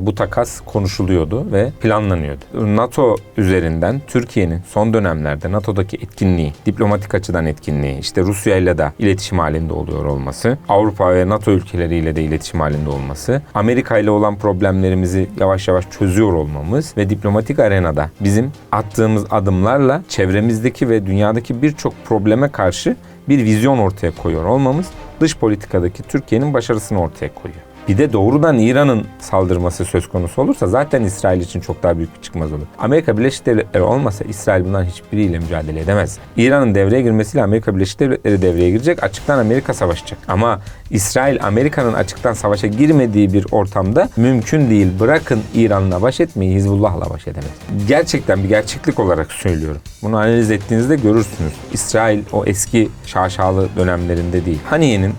Bu takas konuşuluyordu ve planlanıyordu. NATO üzerinden Türkiye'nin son dönemlerde NATO'daki etkinliği, diplomatik açıdan etkinliği, işte Rusya ile de iletişim halinde oluyor olması, Avrupa ve NATO ülkeleriyle de iletişim halinde olması, Amerika ile olan problemlerimizi yavaş yavaş çözüyor olmamız ve diplomatik arenada bizim attığımız adımlarla çevremizdeki ve dünyadaki birçok probleme karşı bir vizyon ortaya koyuyor olmamız dış politikadaki Türkiye'nin başarısını ortaya koyuyor. Bir de doğrudan İran'ın saldırması söz konusu olursa zaten İsrail için çok daha büyük bir çıkmaz olur. Amerika Birleşik Devletleri olmasa İsrail bundan hiçbiriyle mücadele edemez. İran'ın devreye girmesiyle Amerika Birleşik Devletleri devreye girecek. Açıktan Amerika savaşacak. Ama İsrail Amerika'nın açıktan savaşa girmediği bir ortamda mümkün değil. Bırakın İran'la baş etmeyi Hizbullah'la baş edemez. Gerçekten bir gerçeklik olarak söylüyorum. Bunu analiz ettiğinizde görürsünüz. İsrail o eski şaşalı dönemlerinde değil. Haniye'nin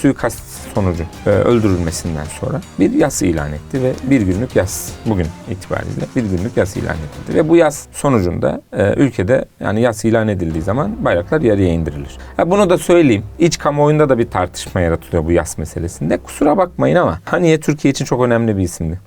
suikast sonucu e, öldürülmesinden sonra bir yas ilan etti ve bir günlük yas bugün itibariyle bir günlük yas ilan edildi. Ve bu yas sonucunda e, ülkede yani yas ilan edildiği zaman bayraklar yarıya indirilir. Ha, bunu da söyleyeyim. İç kamuoyunda da bir tartışma yaratılıyor bu yas meselesinde. Kusura bakmayın ama Haniye Türkiye için çok önemli bir isimdi.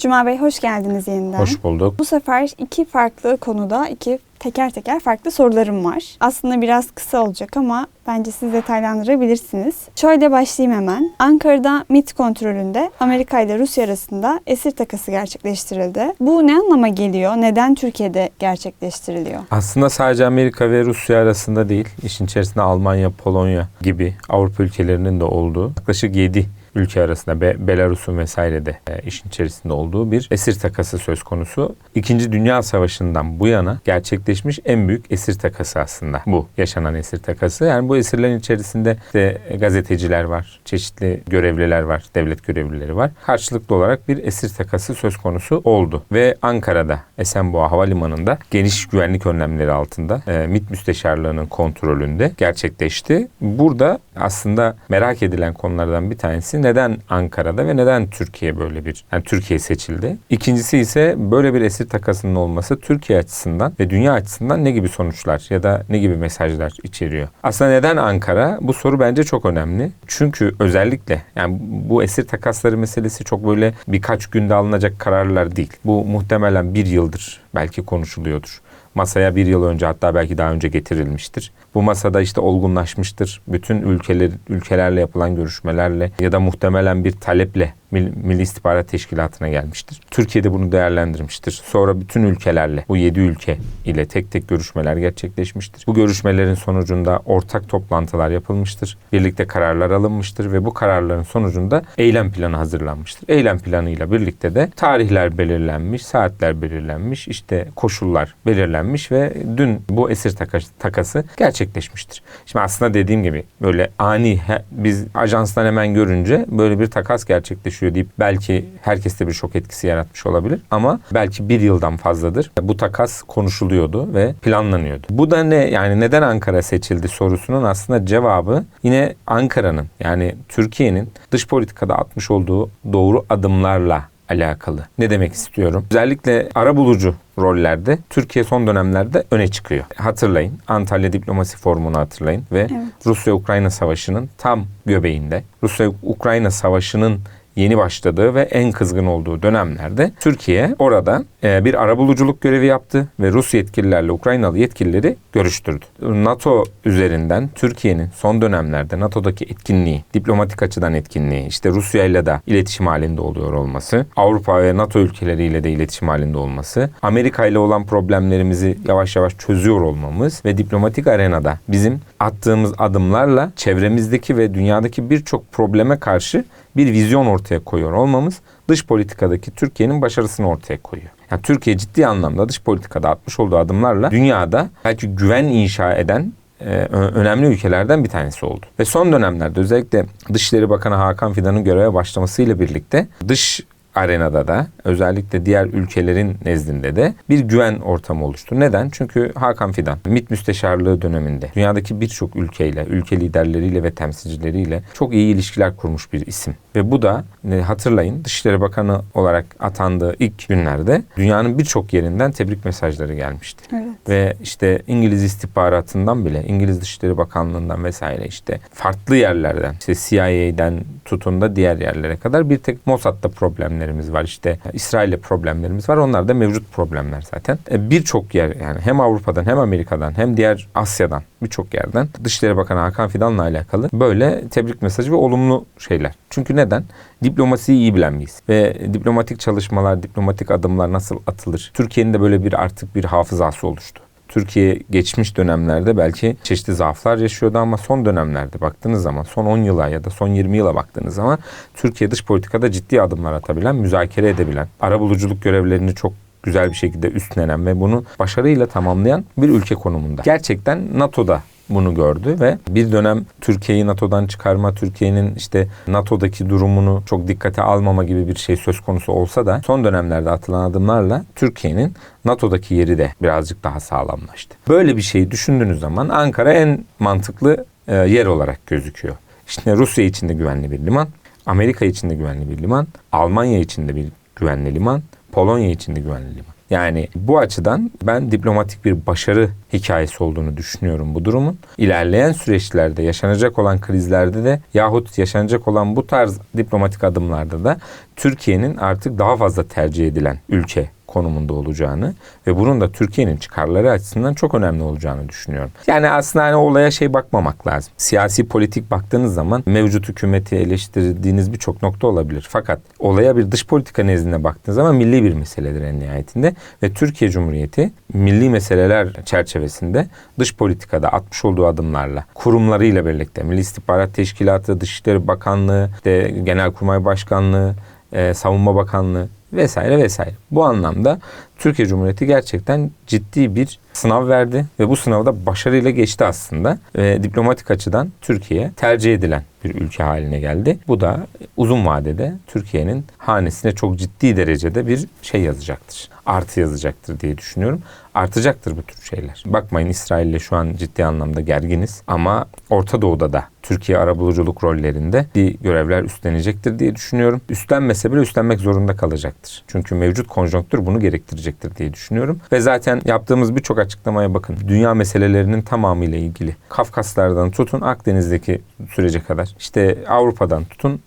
Cuma Bey hoş geldiniz yeniden. Hoş bulduk. Bu sefer iki farklı konuda iki teker teker farklı sorularım var. Aslında biraz kısa olacak ama bence siz detaylandırabilirsiniz. Şöyle başlayayım hemen. Ankara'da MIT kontrolünde Amerika ile Rusya arasında esir takası gerçekleştirildi. Bu ne anlama geliyor? Neden Türkiye'de gerçekleştiriliyor? Aslında sadece Amerika ve Rusya arasında değil, işin içerisinde Almanya, Polonya gibi Avrupa ülkelerinin de olduğu yaklaşık 7 ülke arasında Be- Belarus'un vesaire de e, işin içerisinde olduğu bir esir takası söz konusu. İkinci Dünya Savaşı'ndan bu yana gerçekleşmiş en büyük esir takası aslında bu yaşanan esir takası. Yani bu esirlerin içerisinde de gazeteciler var, çeşitli görevliler var, devlet görevlileri var. Karşılıklı olarak bir esir takası söz konusu oldu ve Ankara'da Esenboğa Havalimanı'nda geniş güvenlik önlemleri altında e, MİT Müsteşarlığı'nın kontrolünde gerçekleşti. Burada aslında merak edilen konulardan bir tanesi neden Ankara'da ve neden Türkiye böyle bir yani Türkiye seçildi? İkincisi ise böyle bir esir takasının olması Türkiye açısından ve dünya açısından ne gibi sonuçlar ya da ne gibi mesajlar içeriyor? Aslında neden Ankara? Bu soru bence çok önemli. Çünkü özellikle yani bu esir takasları meselesi çok böyle birkaç günde alınacak kararlar değil. Bu muhtemelen bir yıldır belki konuşuluyordur masaya bir yıl önce hatta belki daha önce getirilmiştir. Bu masada işte olgunlaşmıştır. Bütün ülkeler ülkelerle yapılan görüşmelerle ya da muhtemelen bir taleple Milli İstihbarat Teşkilatı'na gelmiştir. Türkiye'de bunu değerlendirmiştir. Sonra bütün ülkelerle, bu yedi ülke ile tek tek görüşmeler gerçekleşmiştir. Bu görüşmelerin sonucunda ortak toplantılar yapılmıştır. Birlikte kararlar alınmıştır ve bu kararların sonucunda eylem planı hazırlanmıştır. Eylem planıyla birlikte de tarihler belirlenmiş, saatler belirlenmiş, işte koşullar belirlenmiş ve dün bu esir takas- takası gerçekleşmiştir. Şimdi aslında dediğim gibi böyle ani biz ajanstan hemen görünce böyle bir takas gerçekleşiyor deyip belki herkeste bir şok etkisi yaratmış olabilir ama belki bir yıldan fazladır bu takas konuşuluyordu ve planlanıyordu. Bu da ne yani neden Ankara seçildi sorusunun aslında cevabı yine Ankara'nın yani Türkiye'nin dış politikada atmış olduğu doğru adımlarla alakalı. Ne demek istiyorum? Özellikle ara bulucu rollerde Türkiye son dönemlerde öne çıkıyor. Hatırlayın Antalya Diplomasi Forumu'nu hatırlayın ve Evet. Rusya-Ukrayna Savaşı'nın tam göbeğinde Rusya-Ukrayna Savaşı'nın yeni başladığı ve en kızgın olduğu dönemlerde Türkiye orada e, bir arabuluculuk görevi yaptı ve Rus yetkililerle Ukraynalı yetkilileri görüştürdü. NATO üzerinden Türkiye'nin son dönemlerde NATO'daki etkinliği, diplomatik açıdan etkinliği, işte Rusya ile de iletişim halinde oluyor olması, Avrupa ve NATO ülkeleriyle de iletişim halinde olması, Amerika ile olan problemlerimizi yavaş yavaş çözüyor olmamız ve diplomatik arenada bizim attığımız adımlarla çevremizdeki ve dünyadaki birçok probleme karşı bir vizyon ortaya koyuyor olmamız dış politikadaki Türkiye'nin başarısını ortaya koyuyor. Yani Türkiye ciddi anlamda dış politikada atmış olduğu adımlarla dünyada belki güven inşa eden e, önemli ülkelerden bir tanesi oldu. Ve son dönemlerde özellikle Dışişleri Bakanı Hakan Fidan'ın göreve başlamasıyla birlikte dış arenada da özellikle diğer ülkelerin nezdinde de bir güven ortamı oluştu. Neden? Çünkü Hakan Fidan MİT müsteşarlığı döneminde dünyadaki birçok ülkeyle, ülke liderleriyle ve temsilcileriyle çok iyi ilişkiler kurmuş bir isim. Ve bu da e, hatırlayın Dışişleri Bakanı olarak atandığı ilk günlerde dünyanın birçok yerinden tebrik mesajları gelmişti. Evet. Ve işte İngiliz istihbaratından bile, İngiliz Dışişleri Bakanlığı'ndan vesaire işte farklı yerlerden, işte CIA'den tutun da diğer yerlere kadar bir tek Mossad'da problemlerimiz var. İşte İsrail'le problemlerimiz var. Onlar da mevcut problemler zaten. E, Birçok yer yani hem Avrupa'dan hem Amerika'dan hem diğer Asya'dan birçok yerden Dışişleri Bakanı Hakan Fidan'la alakalı böyle tebrik mesajı ve olumlu şeyler. Çünkü neden? Diplomasiyi iyi bilen biyiz. Ve diplomatik çalışmalar, diplomatik adımlar nasıl atılır? Türkiye'nin de böyle bir artık bir hafızası oluştu. Türkiye geçmiş dönemlerde belki çeşitli zaaflar yaşıyordu ama son dönemlerde baktığınız zaman son 10 yıla ya da son 20 yıla baktığınız zaman Türkiye dış politikada ciddi adımlar atabilen, müzakere edebilen, arabuluculuk görevlerini çok güzel bir şekilde üstlenen ve bunu başarıyla tamamlayan bir ülke konumunda. Gerçekten NATO'da bunu gördü ve bir dönem Türkiye'yi NATO'dan çıkarma, Türkiye'nin işte NATO'daki durumunu çok dikkate almama gibi bir şey söz konusu olsa da son dönemlerde atılan adımlarla Türkiye'nin NATO'daki yeri de birazcık daha sağlamlaştı. Böyle bir şeyi düşündüğünüz zaman Ankara en mantıklı e, yer olarak gözüküyor. İşte Rusya için de güvenli bir liman, Amerika için de güvenli bir liman, Almanya için de bir güvenli liman, Polonya için de güvenli liman. Yani bu açıdan ben diplomatik bir başarı hikayesi olduğunu düşünüyorum bu durumun. İlerleyen süreçlerde yaşanacak olan krizlerde de yahut yaşanacak olan bu tarz diplomatik adımlarda da Türkiye'nin artık daha fazla tercih edilen ülke konumunda olacağını ve bunun da Türkiye'nin çıkarları açısından çok önemli olacağını düşünüyorum. Yani aslında hani olaya şey bakmamak lazım. Siyasi politik baktığınız zaman mevcut hükümeti eleştirdiğiniz birçok nokta olabilir. Fakat olaya bir dış politika nezdinde baktığınız zaman milli bir meseledir en nihayetinde ve Türkiye Cumhuriyeti milli meseleler çerçevesinde dış politikada atmış olduğu adımlarla kurumlarıyla birlikte Milli İstihbarat Teşkilatı, Dışişleri Bakanlığı, işte Genelkurmay Başkanlığı, e, Savunma Bakanlığı vesaire vesaire. Bu anlamda Türkiye Cumhuriyeti gerçekten ciddi bir sınav verdi ve bu sınavda başarıyla geçti aslında. Ve diplomatik açıdan Türkiye tercih edilen bir ülke haline geldi. Bu da uzun vadede Türkiye'nin hanesine çok ciddi derecede bir şey yazacaktır. Artı yazacaktır diye düşünüyorum. Artacaktır bu tür şeyler. Bakmayın İsrail'le şu an ciddi anlamda gerginiz ama Orta Doğu'da da Türkiye arabuluculuk rollerinde bir görevler üstlenecektir diye düşünüyorum. Üstlenmese bile üstlenmek zorunda kalacaktır. Çünkü mevcut konjonktür bunu gerektirecektir diye düşünüyorum. Ve zaten yaptığımız birçok açıklamaya bakın. Dünya meselelerinin tamamıyla ilgili. Kafkaslardan tutun Akdeniz'deki sürece kadar. İşte Avrupa'dan tutun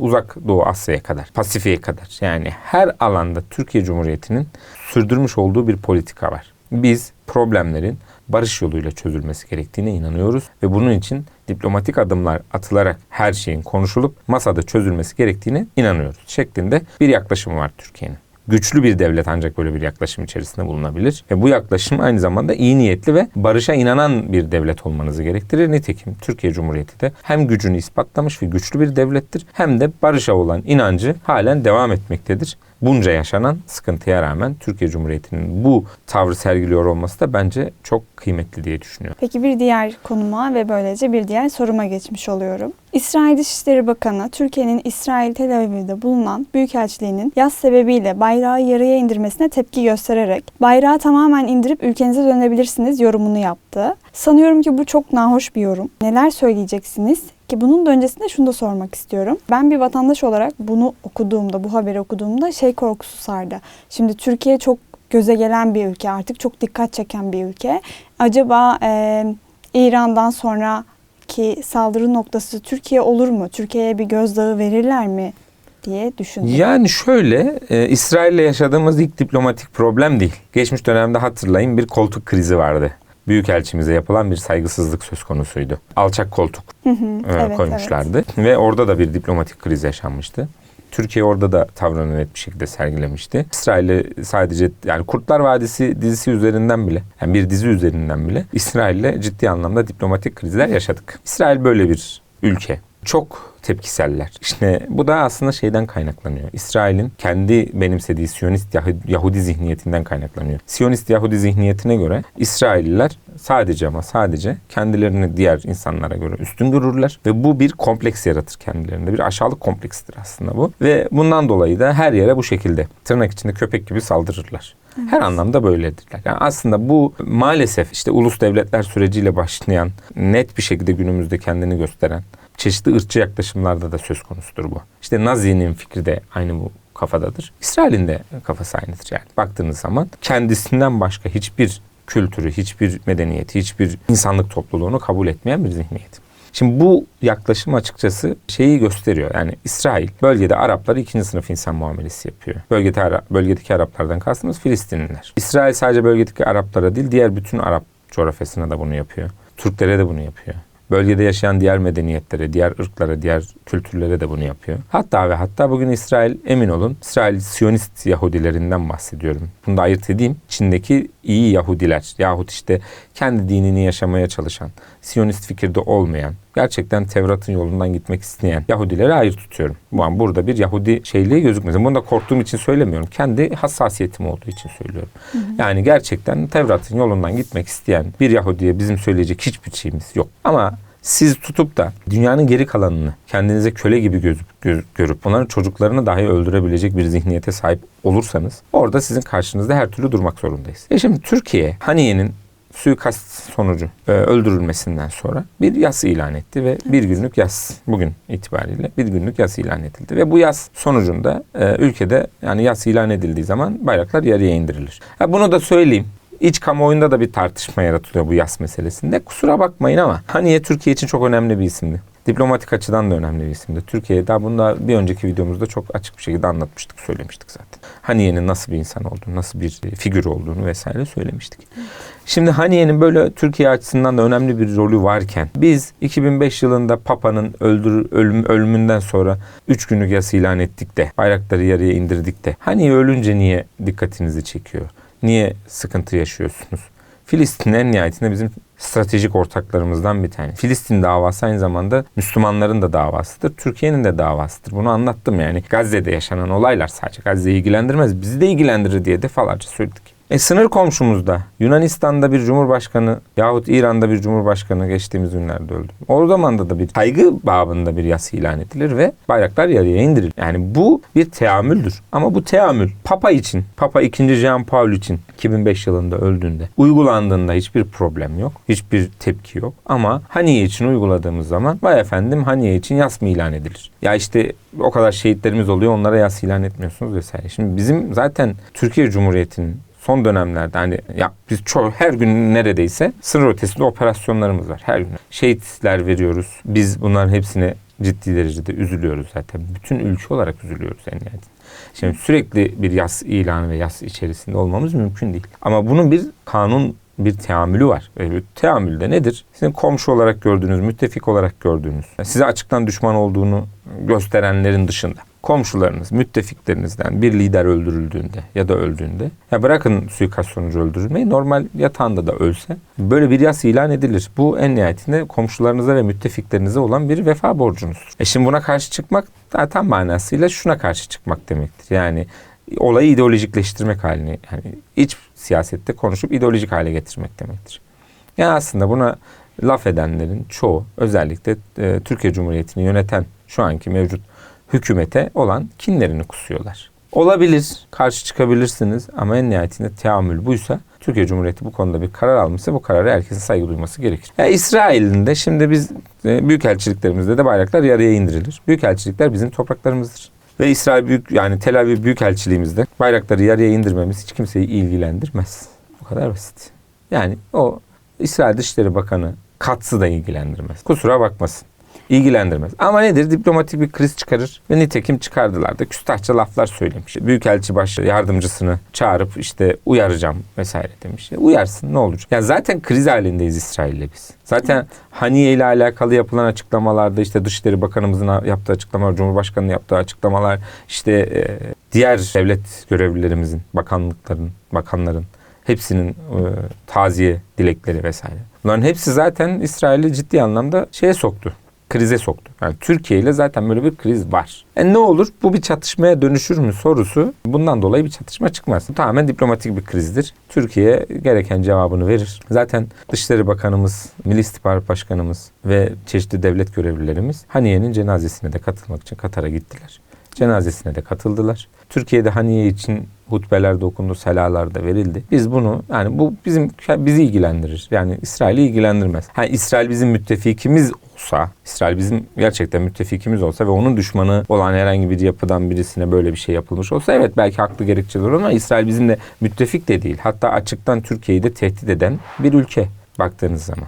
uzak Doğu Asya'ya kadar, Pasifik'e kadar. Yani her alanda Türkiye Cumhuriyeti'nin sürdürmüş olduğu bir politika var. Biz problemlerin barış yoluyla çözülmesi gerektiğine inanıyoruz ve bunun için diplomatik adımlar atılarak her şeyin konuşulup masada çözülmesi gerektiğine inanıyoruz şeklinde bir yaklaşım var Türkiye'nin. Güçlü bir devlet ancak böyle bir yaklaşım içerisinde bulunabilir. Ve bu yaklaşım aynı zamanda iyi niyetli ve barışa inanan bir devlet olmanızı gerektirir. Nitekim Türkiye Cumhuriyeti de hem gücünü ispatlamış ve güçlü bir devlettir hem de barışa olan inancı halen devam etmektedir. Bunca yaşanan sıkıntıya rağmen Türkiye Cumhuriyeti'nin bu tavrı sergiliyor olması da bence çok kıymetli diye düşünüyorum. Peki bir diğer konuma ve böylece bir diğer soruma geçmiş oluyorum. İsrail Dışişleri Bakanı Türkiye'nin İsrail Tel Aviv'de bulunan Büyükelçiliğinin yaz sebebiyle bayrağı yarıya indirmesine tepki göstererek bayrağı tamamen indirip ülkenize dönebilirsiniz yorumunu yaptı. Sanıyorum ki bu çok nahoş bir yorum. Neler söyleyeceksiniz? Ki bunun da öncesinde şunu da sormak istiyorum. Ben bir vatandaş olarak bunu okuduğumda, bu haberi okuduğumda şey korkusu sardı. Şimdi Türkiye çok göze gelen bir ülke, artık çok dikkat çeken bir ülke. Acaba e, İran'dan sonraki saldırı noktası Türkiye olur mu? Türkiye'ye bir gözdağı verirler mi diye düşündüm. Yani şöyle, e, İsrail'le yaşadığımız ilk diplomatik problem değil. Geçmiş dönemde hatırlayın bir koltuk krizi vardı. Büyükelçimize yapılan bir saygısızlık söz konusuydu. Alçak koltuk Hı hı, e, evet, koymuşlardı ve orada da bir diplomatik kriz yaşanmıştı. Türkiye orada da tavrını net bir şekilde sergilemişti. İsrail'le sadece yani Kurtlar Vadisi dizisi üzerinden bile yani bir dizi üzerinden bile İsrail'le ciddi anlamda diplomatik krizler yaşadık. İsrail böyle bir ülke. Çok tepkiseller. İşte bu da aslında şeyden kaynaklanıyor. İsrail'in kendi benimsediği Siyonist Yahudi, zihniyetinden kaynaklanıyor. Siyonist Yahudi zihniyetine göre İsrailliler sadece ama sadece kendilerini diğer insanlara göre üstün görürler ve bu bir kompleks yaratır kendilerinde. Bir aşağılık kompleksidir aslında bu. Ve bundan dolayı da her yere bu şekilde tırnak içinde köpek gibi saldırırlar. Her anlamda böyledirler. Yani aslında bu maalesef işte ulus devletler süreciyle başlayan, net bir şekilde günümüzde kendini gösteren çeşitli ırkçı yaklaşım yaklaşımlarda da söz konusudur bu. İşte Nazi'nin fikri de aynı bu kafadadır. İsrail'in de kafası aynıdır yani. Baktığınız zaman kendisinden başka hiçbir kültürü, hiçbir medeniyeti, hiçbir insanlık topluluğunu kabul etmeyen bir zihniyet. Şimdi bu yaklaşım açıkçası şeyi gösteriyor. Yani İsrail bölgede Arapları ikinci sınıf insan muamelesi yapıyor. Bölgede Ara- bölgedeki Araplardan kastımız Filistinliler. İsrail sadece bölgedeki Araplara değil diğer bütün Arap coğrafyasına da bunu yapıyor. Türklere de bunu yapıyor. Bölgede yaşayan diğer medeniyetlere, diğer ırklara, diğer kültürlere de bunu yapıyor. Hatta ve hatta bugün İsrail emin olun İsrail Siyonist Yahudilerinden bahsediyorum. Bunu da ayırt edeyim. Çin'deki iyi Yahudiler yahut işte kendi dinini yaşamaya çalışan, Siyonist fikirde olmayan, gerçekten Tevrat'ın yolundan gitmek isteyen Yahudileri ayrı tutuyorum. Bu an burada bir Yahudi şeyliği gözükmesin. Bunu da korktuğum için söylemiyorum. Kendi hassasiyetim olduğu için söylüyorum. Yani gerçekten Tevrat'ın yolundan gitmek isteyen bir Yahudiye bizim söyleyecek hiçbir şeyimiz yok. Ama siz tutup da dünyanın geri kalanını kendinize köle gibi gözüp, gö- görüp onların çocuklarını dahi öldürebilecek bir zihniyete sahip olursanız orada sizin karşınızda her türlü durmak zorundayız. E şimdi Türkiye Haniye'nin suikast sonucu e, öldürülmesinden sonra bir yas ilan etti ve bir günlük yas bugün itibariyle bir günlük yas ilan edildi ve bu yas sonucunda e, ülkede yani yas ilan edildiği zaman bayraklar yarıya indirilir. Ha, bunu da söyleyeyim. İç kamuoyunda da bir tartışma yaratılıyor bu yas meselesinde. Kusura bakmayın ama Haniye Türkiye için çok önemli bir isimdi. Diplomatik açıdan da önemli bir isimdi. Türkiye daha bunda bir önceki videomuzda çok açık bir şekilde anlatmıştık, söylemiştik zaten. Haniye'nin nasıl bir insan olduğunu, nasıl bir figür olduğunu vesaire söylemiştik. Şimdi Haniye'nin böyle Türkiye açısından da önemli bir rolü varken biz 2005 yılında Papa'nın öldür, ölüm, ölümünden sonra 3 günlük yas ilan ettik de bayrakları yarıya indirdik de Haniye ölünce niye dikkatinizi çekiyor? Niye sıkıntı yaşıyorsunuz? Filistin en nihayetinde bizim stratejik ortaklarımızdan bir tane. Filistin davası aynı zamanda Müslümanların da davasıdır. Türkiye'nin de davasıdır. Bunu anlattım yani. Gazze'de yaşanan olaylar sadece Gazze'yi ilgilendirmez. Bizi de ilgilendirir diye defalarca söyledik. E sınır komşumuzda Yunanistan'da bir cumhurbaşkanı yahut İran'da bir cumhurbaşkanı geçtiğimiz günlerde öldü. O zaman da, da bir saygı babında bir yas ilan edilir ve bayraklar yarıya indirilir. Yani bu bir teamüldür. Ama bu teamül Papa için, Papa 2. Jean Paul için 2005 yılında öldüğünde uygulandığında hiçbir problem yok. Hiçbir tepki yok. Ama Haniye için uyguladığımız zaman vay efendim Haniye için yas mı ilan edilir? Ya işte o kadar şehitlerimiz oluyor onlara yas ilan etmiyorsunuz vesaire. Şimdi bizim zaten Türkiye Cumhuriyeti'nin son dönemlerde hani ya biz çok her gün neredeyse sınır ötesinde operasyonlarımız var her gün. Şehitler veriyoruz. Biz bunların hepsine ciddi derecede üzülüyoruz zaten. Bütün ülke olarak üzülüyoruz en nihayetinde. Şimdi sürekli bir yas ilanı ve yas içerisinde olmamız mümkün değil. Ama bunun bir kanun bir teamülü var. Ve bu teamül de nedir? Sizin komşu olarak gördüğünüz, müttefik olarak gördüğünüz, size açıktan düşman olduğunu gösterenlerin dışında komşularınız, müttefiklerinizden bir lider öldürüldüğünde ya da öldüğünde ya bırakın suikast sonucu öldürülmeyi normal yatağında da ölse böyle bir yas ilan edilir. Bu en nihayetinde komşularınıza ve müttefiklerinize olan bir vefa borcunuzdur. E şimdi buna karşı çıkmak daha tam manasıyla şuna karşı çıkmak demektir. Yani olayı ideolojikleştirmek halini yani iç siyasette konuşup ideolojik hale getirmek demektir. Yani aslında buna laf edenlerin çoğu özellikle e, Türkiye Cumhuriyeti'ni yöneten şu anki mevcut hükümete olan kinlerini kusuyorlar. Olabilir, karşı çıkabilirsiniz ama en nihayetinde teamül buysa Türkiye Cumhuriyeti bu konuda bir karar almışsa bu karara herkesin saygı duyması gerekir. Ya İsrail'in de şimdi biz e, büyükelçiliklerimizde de bayraklar yarıya indirilir. Büyükelçilikler bizim topraklarımızdır. Ve İsrail büyük yani Tel Aviv Büyükelçiliğimizde bayrakları yarıya indirmemiz hiç kimseyi ilgilendirmez. Bu kadar basit. Yani o İsrail Dışişleri Bakanı Katz'ı da ilgilendirmez. Kusura bakmasın ilgilendirmez. Ama nedir? Diplomatik bir kriz çıkarır ve nitekim çıkardılar da küstahça laflar söylemiş. Büyükelçi baş yardımcısını çağırıp işte uyaracağım vesaire demiş. E, uyarsın ne olur. Ya zaten kriz halindeyiz İsrail'le biz. Zaten Haniye ile alakalı yapılan açıklamalarda işte Dışişleri Bakanımızın yaptığı açıklamalar, Cumhurbaşkanı'nın yaptığı açıklamalar, işte e, diğer devlet görevlilerimizin, bakanlıkların, bakanların hepsinin e, taziye dilekleri vesaire. Bunların hepsi zaten İsrail'i ciddi anlamda şeye soktu krize soktu. Yani Türkiye ile zaten böyle bir kriz var. E ne olur? Bu bir çatışmaya dönüşür mü sorusu bundan dolayı bir çatışma çıkmaz. Bu tamamen diplomatik bir krizdir. Türkiye gereken cevabını verir. Zaten Dışişleri Bakanımız, Milli İstihbarat Başkanımız ve çeşitli devlet görevlilerimiz Haniye'nin cenazesine de katılmak için Katar'a gittiler. Cenazesine de katıldılar. Türkiye'de Haniye için hutbeler de okundu, selalar da verildi. Biz bunu yani bu bizim bizi ilgilendirir. Yani İsrail'i ilgilendirmez. Ha İsrail bizim müttefikimiz tutsa, İsrail bizim gerçekten müttefikimiz olsa ve onun düşmanı olan herhangi bir yapıdan birisine böyle bir şey yapılmış olsa evet belki haklı gerekçeler olur ama İsrail bizimle müttefik de değil. Hatta açıktan Türkiye'yi de tehdit eden bir ülke baktığınız zaman.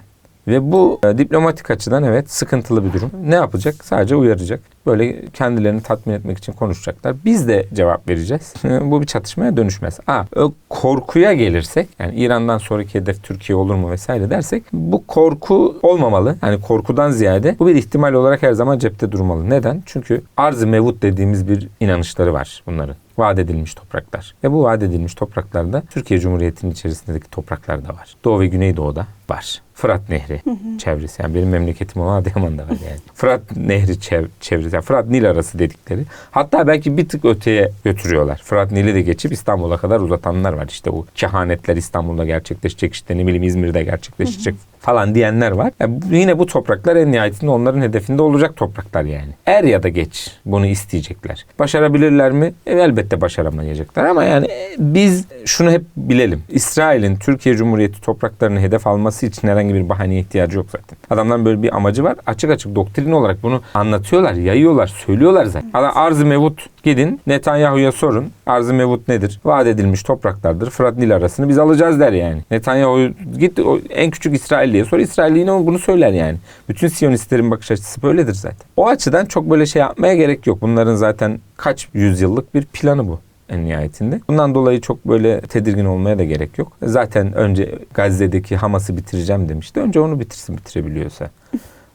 Ve bu e, diplomatik açıdan evet sıkıntılı bir durum. Ne yapacak? Sadece uyaracak. Böyle kendilerini tatmin etmek için konuşacaklar. Biz de cevap vereceğiz. bu bir çatışmaya dönüşmez. Ha, ö- korkuya gelirsek yani İran'dan sonraki hedef Türkiye olur mu vesaire dersek bu korku olmamalı. Yani korkudan ziyade bu bir ihtimal olarak her zaman cepte durmalı. Neden? Çünkü arz-ı mevut dediğimiz bir inanışları var bunların. Vaat edilmiş topraklar. Ve bu vaat edilmiş topraklarda Türkiye Cumhuriyeti'nin içerisindeki topraklar da var. Doğu ve Güneydoğu'da var. Fırat Nehri çevresi. Yani benim memleketim olan Adıyaman'da var yani. Fırat Nehri çev- çevresi. Yani Fırat Nil arası dedikleri. Hatta belki bir tık öteye götürüyorlar. Fırat Nil'i de geçip İstanbul'a kadar uzatanlar var. İşte bu kehanetler İstanbul'da gerçekleşecek işte ne bileyim İzmir'de gerçekleşecek falan diyenler var. Yani yine bu topraklar en nihayetinde onların hedefinde olacak topraklar yani. Er ya da geç bunu isteyecekler. Başarabilirler mi? E, elbette başaramayacaklar ama yani e, biz şunu hep bilelim. İsrail'in Türkiye Cumhuriyeti topraklarını hedef alması için herhangi bir bahaneye ihtiyacı yok zaten. Adamların böyle bir amacı var. Açık açık doktrin olarak bunu anlatıyorlar, yayıyorlar, söylüyorlar zaten. Adam arz-ı mevut gidin Netanyahu'ya sorun. Arz-ı mevut nedir? Vaat edilmiş topraklardır. Fırat Nil arasını biz alacağız der yani. Netanyahu git en küçük İsrailliye sor. İsrailli yine bunu söyler yani. Bütün Siyonistlerin bakış açısı böyledir zaten. O açıdan çok böyle şey yapmaya gerek yok. Bunların zaten kaç yüzyıllık bir planı bu en nihayetinde. Bundan dolayı çok böyle tedirgin olmaya da gerek yok. Zaten önce Gazze'deki Hamas'ı bitireceğim demişti. Önce onu bitirsin bitirebiliyorsa.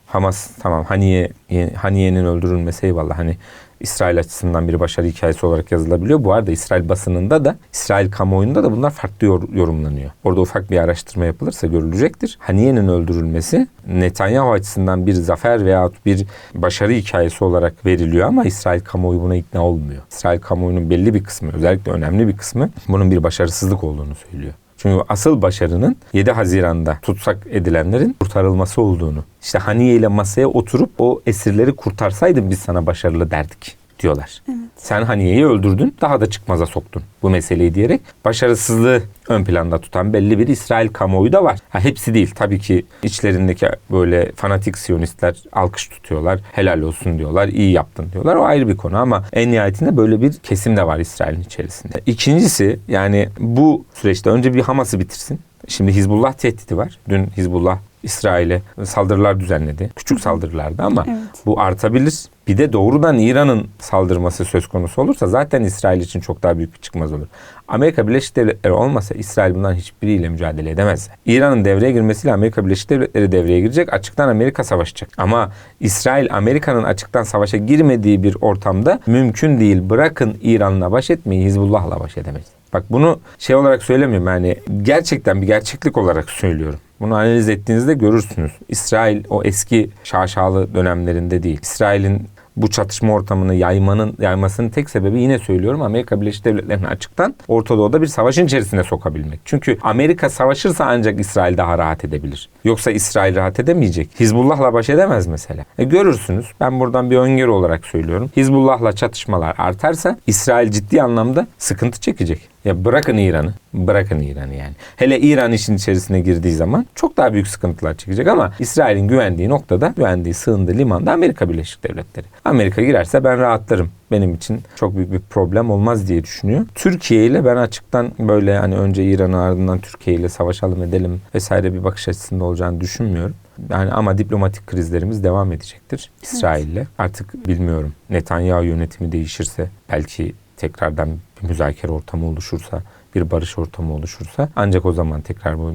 Hamas tamam Haniye Haniye'nin öldürülmesi eyvallah hani İsrail açısından bir başarı hikayesi olarak yazılabiliyor. Bu arada İsrail basınında da İsrail kamuoyunda da bunlar farklı yor- yorumlanıyor. Orada ufak bir araştırma yapılırsa görülecektir. Haniye'nin öldürülmesi Netanyahu açısından bir zafer veyahut bir başarı hikayesi olarak veriliyor ama İsrail kamuoyu buna ikna olmuyor. İsrail kamuoyunun belli bir kısmı özellikle önemli bir kısmı bunun bir başarısızlık olduğunu söylüyor. Çünkü asıl başarının 7 Haziran'da tutsak edilenlerin kurtarılması olduğunu. İşte Haniye ile masaya oturup o esirleri kurtarsaydın biz sana başarılı derdik diyorlar. Sen Haniye'yi öldürdün, daha da çıkmaza soktun bu meseleyi diyerek başarısızlığı ön planda tutan belli bir İsrail kamuoyu da var. Ha, hepsi değil. Tabii ki içlerindeki böyle fanatik siyonistler alkış tutuyorlar. Helal olsun diyorlar. iyi yaptın diyorlar. O ayrı bir konu ama en nihayetinde böyle bir kesim de var İsrail'in içerisinde. İkincisi yani bu süreçte önce bir Hamas'ı bitirsin. Şimdi Hizbullah tehdidi var. Dün Hizbullah İsrail'e saldırılar düzenledi. Küçük saldırılardı ama Evet. bu artabilir. Bir de doğrudan İran'ın saldırması söz konusu olursa zaten İsrail için çok daha büyük bir çıkmaz olur. Amerika Birleşik Devletleri olmasa İsrail bundan hiçbiriyle mücadele edemez. İran'ın devreye girmesiyle Amerika Birleşik Devletleri devreye girecek. Açıktan Amerika savaşacak. Ama İsrail Amerika'nın açıktan savaşa girmediği bir ortamda mümkün değil. Bırakın İran'la baş etmeyi Hizbullah'la baş edemeyiz. Bak bunu şey olarak söylemiyorum yani gerçekten bir gerçeklik olarak söylüyorum. Bunu analiz ettiğinizde görürsünüz. İsrail o eski şaşalı dönemlerinde değil. İsrail'in bu çatışma ortamını yaymanın yaymasının tek sebebi yine söylüyorum Amerika Birleşik Devletleri'ni açıktan Orta Doğu'da bir savaşın içerisine sokabilmek. Çünkü Amerika savaşırsa ancak İsrail daha rahat edebilir. Yoksa İsrail rahat edemeyecek. Hizbullah'la baş edemez mesela. E görürsünüz. Ben buradan bir öngörü olarak söylüyorum. Hizbullah'la çatışmalar artarsa İsrail ciddi anlamda sıkıntı çekecek. Ya bırakın İran'ı. Bırakın İran'ı yani. Hele İran işin içerisine girdiği zaman çok daha büyük sıkıntılar çekecek ama İsrail'in güvendiği noktada, güvendiği, sığındığı limanda Amerika Birleşik Devletleri. Amerika girerse ben rahatlarım. Benim için çok büyük bir problem olmaz diye düşünüyor. Türkiye ile ben açıktan böyle hani önce İran'ı ardından Türkiye ile savaşalım edelim vesaire bir bakış açısında olacağını düşünmüyorum. Yani ama diplomatik krizlerimiz devam edecektir İsrail'le. Artık bilmiyorum Netanyahu yönetimi değişirse belki tekrardan bir müzakere ortamı oluşursa, bir barış ortamı oluşursa ancak o zaman tekrar bu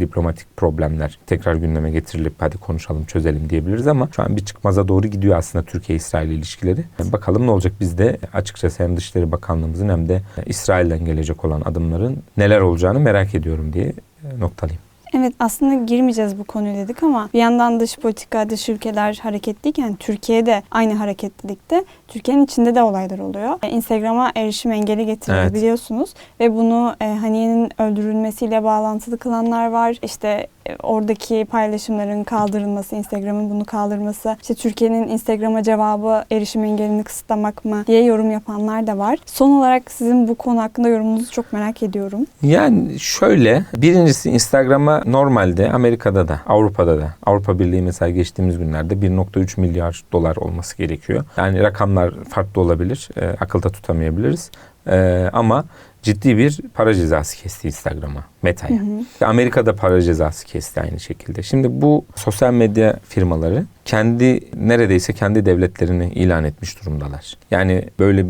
diplomatik problemler tekrar gündeme getirilip hadi konuşalım çözelim diyebiliriz ama şu an bir çıkmaza doğru gidiyor aslında Türkiye-İsrail ilişkileri. Bakalım ne olacak biz de açıkçası hem Dışişleri Bakanlığımızın hem de İsrail'den gelecek olan adımların neler olacağını merak ediyorum diye noktalayayım. Evet aslında girmeyeceğiz bu konuyu dedik ama bir yandan dış politika, dış ülkeler hareketliyken Türkiye'de aynı hareketlilikte Türkiye'nin içinde de olaylar oluyor. E, Instagram'a erişim engeli getiriliyor Evet. biliyorsunuz ve bunu e, Haniye'nin öldürülmesiyle bağlantılı kılanlar var. İşte e, oradaki paylaşımların kaldırılması, Instagram'ın bunu kaldırması, işte Türkiye'nin Instagram'a cevabı erişim engelini kısıtlamak mı diye yorum yapanlar da var. Son olarak sizin bu konu hakkında yorumunuzu çok merak ediyorum. Yani şöyle birincisi Instagram'a Normalde Amerika'da da Avrupa'da da Avrupa Birliği mesela geçtiğimiz günlerde 1.3 milyar dolar olması gerekiyor. Yani rakamlar farklı olabilir. E, akılda tutamayabiliriz. E, ama ciddi bir para cezası kesti Instagram'a, Meta'ya. Amerika'da para cezası kesti aynı şekilde. Şimdi bu sosyal medya firmaları kendi neredeyse kendi devletlerini ilan etmiş durumdalar. Yani böyle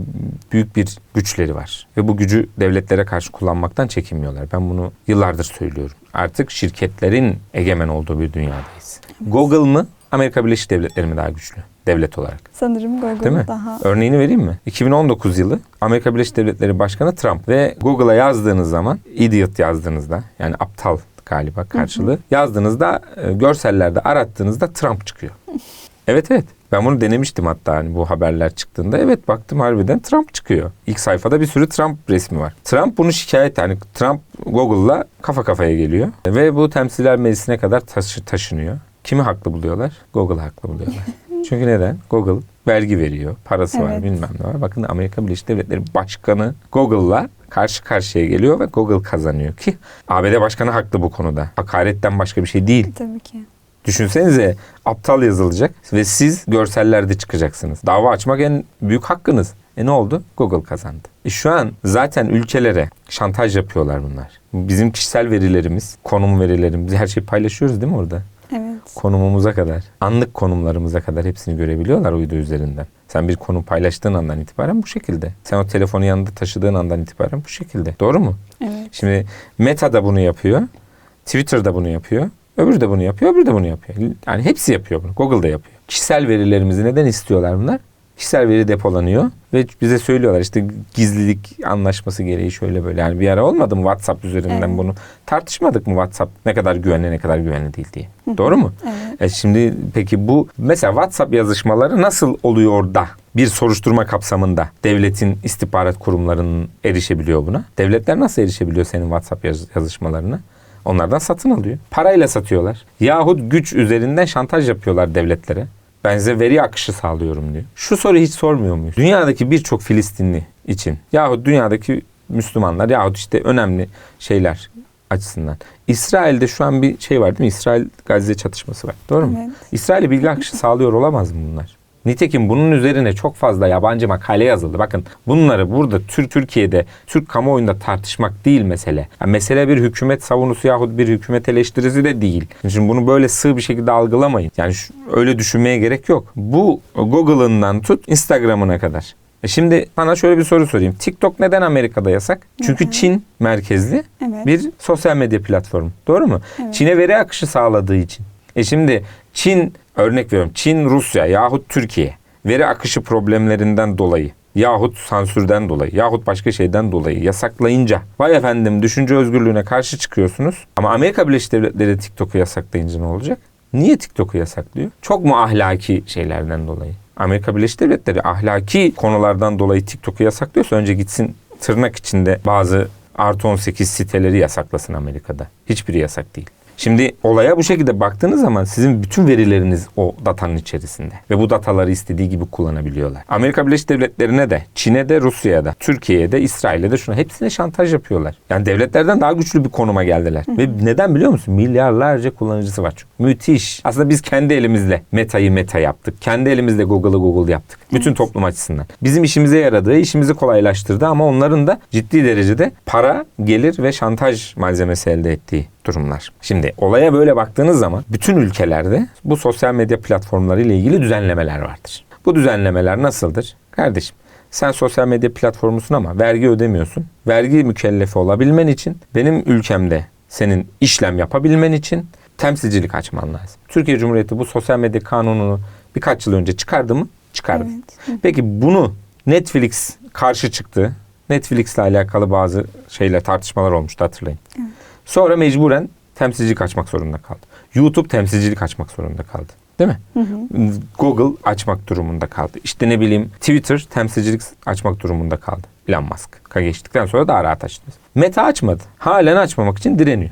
büyük bir güçleri var ve bu gücü devletlere karşı kullanmaktan çekinmiyorlar. Ben bunu yıllardır söylüyorum. Artık şirketlerin egemen olduğu bir dünyadayız. Google mı Amerika Birleşik Devletleri mi daha güçlü devlet olarak? Sanırım? Google daha Örneğini vereyim mi? 2019 yılı Amerika Birleşik Devletleri Başkanı Trump ve Google'a yazdığınız zaman idiot yazdığınızda yani aptal galiba karşılığı yazdığınızda e, görsellerde arattığınızda Trump çıkıyor. evet evet. Ben bunu denemiştim hatta hani bu haberler çıktığında. Evet baktım harbiden Trump çıkıyor. İlk sayfada bir sürü Trump resmi var. Trump bunu şikayet yani Trump Google'la kafa kafaya geliyor. Ve bu temsiller meclisine kadar taşı, taşınıyor. Kimi haklı buluyorlar? Google'ı haklı buluyorlar. Çünkü neden? Google vergi veriyor, parası var, Evet. bilmem ne var. Bakın Amerika Birleşik Devletleri Başkanı Google'la karşı karşıya geliyor ve Google kazanıyor ki ABD Başkanı haklı bu konuda. Hakaretten başka bir şey değil. tabii ki. Düşünsenize aptal yazılacak ve siz görsellerde çıkacaksınız. Dava açmak en büyük hakkınız. E ne oldu? Google kazandı. E şu an zaten ülkelere şantaj yapıyorlar bunlar. Bizim kişisel verilerimiz, konum verilerimiz her şeyi paylaşıyoruz değil mi orada? Evet. konumumuza kadar, anlık konumlarımıza kadar hepsini görebiliyorlar uydu üzerinden. Sen bir konum paylaştığın andan itibaren bu şekilde. Sen o telefonu yanında taşıdığın andan itibaren bu şekilde. Doğru mu? Evet. Şimdi Meta da bunu yapıyor. Twitter da bunu yapıyor. Öbürü de bunu yapıyor, öbürü de bunu yapıyor. Yani hepsi yapıyor bunu. Google da yapıyor. Kişisel verilerimizi neden istiyorlar bunlar? Kişisel veri depolanıyor ve bize söylüyorlar işte gizlilik anlaşması gereği şöyle böyle. Yani bir ara olmadı mı WhatsApp üzerinden Evet. bunu tartışmadık mı WhatsApp ne kadar güvenli ne kadar güvenli değil diye. Doğru mu? Evet. E şimdi peki bu mesela WhatsApp yazışmaları nasıl oluyor da bir soruşturma kapsamında devletin istihbarat kurumlarının erişebiliyor buna? Devletler nasıl erişebiliyor senin WhatsApp yaz- yazışmalarına? Onlardan satın alıyor. Parayla satıyorlar. Yahut güç üzerinden şantaj yapıyorlar devletlere. Ben size veri akışı sağlıyorum diyor. Şu soruyu hiç sormuyor muyuz? Dünyadaki birçok Filistinli için yahut dünyadaki Müslümanlar yahut işte önemli şeyler açısından. İsrail'de şu an bir şey var değil mi? İsrail-Gazze çatışması var. Doğru mu? Evet. İsrail'e bilgi akışı sağlıyor olamaz mı bunlar? Nitekim bunun üzerine çok fazla yabancı makale yazıldı. Bakın bunları burada Türk Türkiye'de Türk kamuoyunda tartışmak değil mesele. Yani mesele bir hükümet savunusu yahut bir hükümet eleştirisi de değil. Şimdi bunu böyle sığ bir şekilde algılamayın. Yani şu- öyle düşünmeye gerek yok. Bu Google'ından tut Instagram'ına kadar. E Şimdi sana şöyle bir soru sorayım. TikTok neden Amerika'da yasak? Çünkü Neden? Çin merkezli Evet. bir sosyal medya platformu. Doğru mu? Evet. Çin'e veri akışı sağladığı için. E şimdi Çin örnek veriyorum. Çin, Rusya yahut Türkiye veri akışı problemlerinden dolayı yahut sansürden dolayı yahut başka şeyden dolayı yasaklayınca vay efendim düşünce özgürlüğüne karşı çıkıyorsunuz. Ama Amerika Birleşik Devletleri TikTok'u yasaklayınca ne olacak? Niye TikTok'u yasaklıyor? Çok mu ahlaki şeylerden dolayı? Amerika Birleşik Devletleri ahlaki konulardan dolayı TikTok'u yasaklıyorsa önce gitsin tırnak içinde bazı artı 18 siteleri yasaklasın Amerika'da. Hiçbiri yasak değil. Şimdi olaya bu şekilde baktığınız zaman sizin bütün verileriniz o datanın içerisinde. Ve bu dataları istediği gibi kullanabiliyorlar. Amerika Birleşik Devletleri'ne de, Çin'e de, Rusya'ya da, Türkiye'ye de, İsrail'e de şuna hepsine şantaj yapıyorlar. Yani devletlerden daha güçlü bir konuma geldiler. Ve neden biliyor musun? Milyarlarca kullanıcısı var çünkü. Müthiş. Aslında biz kendi elimizle Meta'yı Meta yaptık. Kendi elimizle Google'ı Google yaptık. Bütün toplum açısından. Bizim işimize yaradığı, işimizi kolaylaştırdı ama onların da ciddi derecede para, gelir ve şantaj malzemesi elde ettiği durumlar. Şimdi olaya böyle baktığınız zaman bütün ülkelerde bu sosyal medya platformları ile ilgili düzenlemeler vardır. Bu düzenlemeler nasıldır? Kardeşim sen sosyal medya platformusun ama vergi ödemiyorsun. Vergi mükellefi olabilmen için benim ülkemde senin işlem yapabilmen için temsilcilik açman lazım. Türkiye Cumhuriyeti bu sosyal medya kanununu birkaç yıl önce çıkardı mı? Çıkardı. Evet. Peki bunu Netflix karşı çıktı. Netflix'le alakalı bazı şeyler tartışmalar olmuştu hatırlayın. Sonra mecburen temsilcilik açmak zorunda kaldı. YouTube temsilcilik açmak zorunda kaldı. Değil mi? Google açmak durumunda kaldı. İşte ne bileyim Twitter temsilcilik açmak durumunda kaldı. Elon Musk'a geçtikten sonra daha rahat açtı. Meta açmadı. Halen açmamak için direniyor.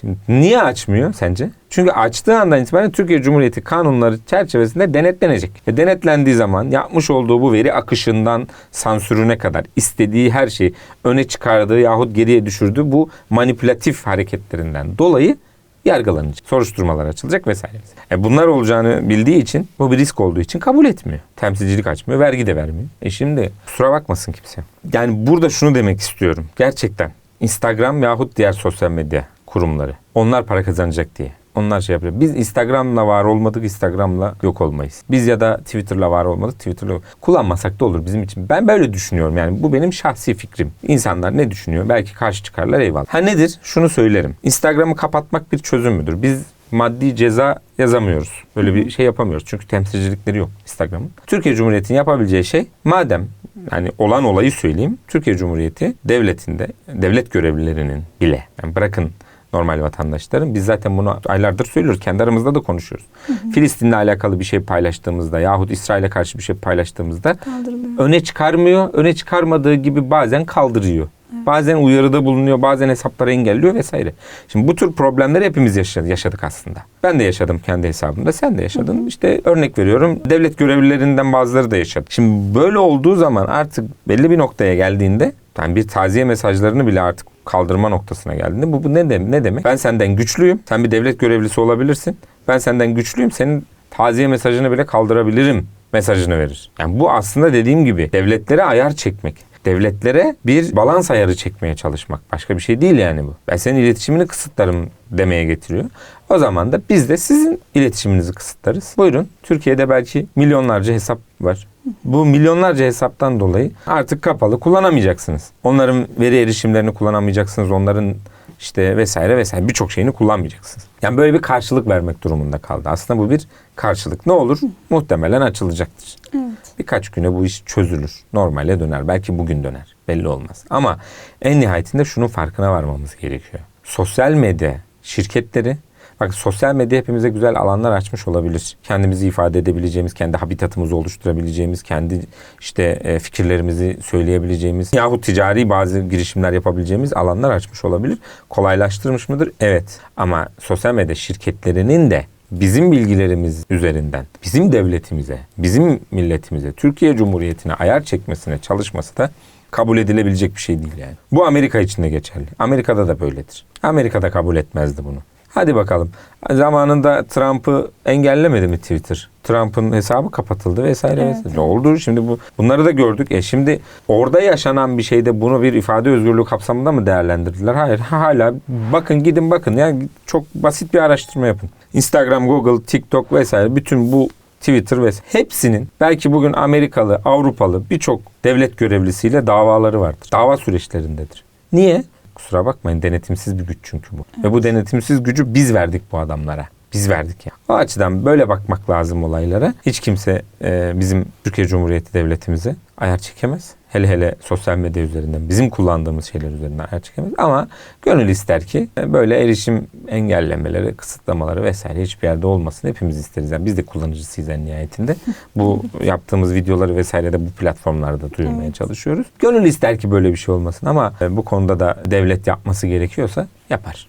Şimdi niye açmıyor sence? Çünkü açtığı andan itibaren Türkiye Cumhuriyeti kanunları çerçevesinde denetlenecek. Ve denetlendiği zaman yapmış olduğu bu veri akışından sansürüne kadar istediği her şeyi öne çıkardığı yahut geriye düşürdüğü bu manipülatif hareketlerinden dolayı Yargılanacak. Soruşturmalar açılacak vesaire. E bunlar olacağını bildiği için bu bir risk olduğu için kabul etmiyor. Temsilcilik açmıyor. Vergi de vermiyor. E şimdi kusura bakmasın kimse. Yani burada şunu demek istiyorum. Gerçekten Instagram yahut diğer sosyal medya kurumları. Onlar para kazanacak diye. Onlar şey yapıyor. Biz Instagram'la var olmadık, Instagram'la yok olmayız. Biz ya da Twitter'la var olmadık, Twitter'la kullanmasak da olur bizim için. Ben böyle düşünüyorum yani. Bu benim şahsi fikrim. İnsanlar ne düşünüyor? Belki karşı çıkarlar eyvallah. Ha nedir? Şunu söylerim. Instagram'ı kapatmak bir çözüm müdür? Biz maddi ceza yazamıyoruz. Böyle bir şey yapamıyoruz. Çünkü temsilcilikleri yok Instagram'ın. Türkiye Cumhuriyeti'nin yapabileceği şey madem yani olan olayı söyleyeyim. Türkiye Cumhuriyeti devletinde devlet görevlilerinin bile yani bırakın normal vatandaşların biz zaten bunu aylardır söylüyoruz. Kendi aramızda da konuşuyoruz. Filistin'le alakalı bir şey paylaştığımızda yahut İsrail'e karşı bir şey paylaştığımızda Kaldırılıyor. öne çıkarmıyor. Öne çıkarmadığı gibi bazen kaldırıyor. Bazen uyarıda bulunuyor, bazen hesapları engelliyor vesaire. Şimdi bu tür problemleri hepimiz yaşadık, yaşadık aslında. Ben de yaşadım kendi hesabımda, sen de yaşadın. İşte örnek veriyorum, devlet görevlilerinden bazıları da yaşadı. Şimdi böyle olduğu zaman artık belli bir noktaya geldiğinde, yani bir taziye mesajlarını bile artık kaldırma noktasına geldiğinde bu, bu ne, de, ne demek? Ben senden güçlüyüm, sen bir devlet görevlisi olabilirsin. Ben senden güçlüyüm, senin taziye mesajını bile kaldırabilirim mesajını verir. Yani bu aslında dediğim gibi devletlere ayar çekmek. Devletlere bir balans ayarı çekmeye çalışmak. Başka bir şey değil yani bu. Ben senin iletişimini kısıtlarım demeye getiriyor. O zaman da biz de sizin iletişiminizi kısıtlarız. Buyurun. Türkiye'de belki milyonlarca hesap var. Bu milyonlarca hesaptan dolayı artık kapalı kullanamayacaksınız. Onların veri erişimlerini kullanamayacaksınız. Onların işte vesaire vesaire birçok şeyini kullanmayacaksınız. Yani böyle bir karşılık vermek durumunda kaldı. Aslında bu bir karşılık. Ne olur? Muhtemelen açılacaktır. Evet. Birkaç güne bu iş çözülür. Normale döner. Belki bugün döner. Belli olmaz. Ama en nihayetinde şunun farkına varmamız gerekiyor. Sosyal medya şirketleri Bak sosyal medya hepimize güzel alanlar açmış olabilir. Kendimizi ifade edebileceğimiz, kendi habitatımızı oluşturabileceğimiz, kendi işte e, fikirlerimizi söyleyebileceğimiz yahut ticari bazı girişimler yapabileceğimiz alanlar açmış olabilir. Kolaylaştırmış mıdır? Evet. Ama sosyal medya şirketlerinin de bizim bilgilerimiz üzerinden bizim devletimize, bizim milletimize, Türkiye Cumhuriyeti'ne ayar çekmesine çalışması da kabul edilebilecek bir şey değil yani. Bu Amerika için de geçerli. Amerika'da da böyledir. Amerika'da kabul etmezdi bunu. Hadi bakalım. Zamanında Trump'ı engellemedi mi Twitter? Trump'ın hesabı kapatıldı vesaire Evet. vesaire. Ne oldu? Şimdi bu bunları da gördük. E şimdi orada yaşanan bir şeyde bunu bir ifade özgürlüğü kapsamında mı değerlendirdiler? Hayır. Ha, Hala bakın gidin bakın. Yani çok basit bir araştırma yapın. Instagram, Google, TikTok vesaire bütün bu Twitter ve hepsinin belki bugün Amerikalı, Avrupalı birçok devlet görevlisiyle davaları vardır. Dava süreçlerindedir. Niye? Kusura bakmayın denetimsiz bir güç çünkü bu. Ve bu denetimsiz gücü biz verdik bu adamlara. Biz verdik ya. O açıdan böyle bakmak lazım olaylara. Hiç kimse e, bizim Türkiye Cumhuriyeti Devletimize ayar çekemez. Hele hele sosyal medya üzerinden bizim kullandığımız şeyler üzerinden ayar çekemez. Ama gönül ister ki e, böyle erişim engellemeleri, kısıtlamaları vesaire hiçbir yerde olmasın. Hepimiz isteriz. Yani biz de kullanıcısıyız en nihayetinde. Bu yaptığımız videoları vesaire de bu platformlarda duyurmaya Evet. çalışıyoruz. Gönül ister ki böyle bir şey olmasın ama e, bu konuda da devlet yapması gerekiyorsa yapar.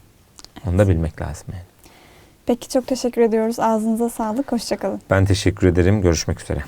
Onu da bilmek lazım yani. Peki çok teşekkür ediyoruz. Ağzınıza sağlık. Hoşçakalın. Ben teşekkür ederim. Görüşmek üzere.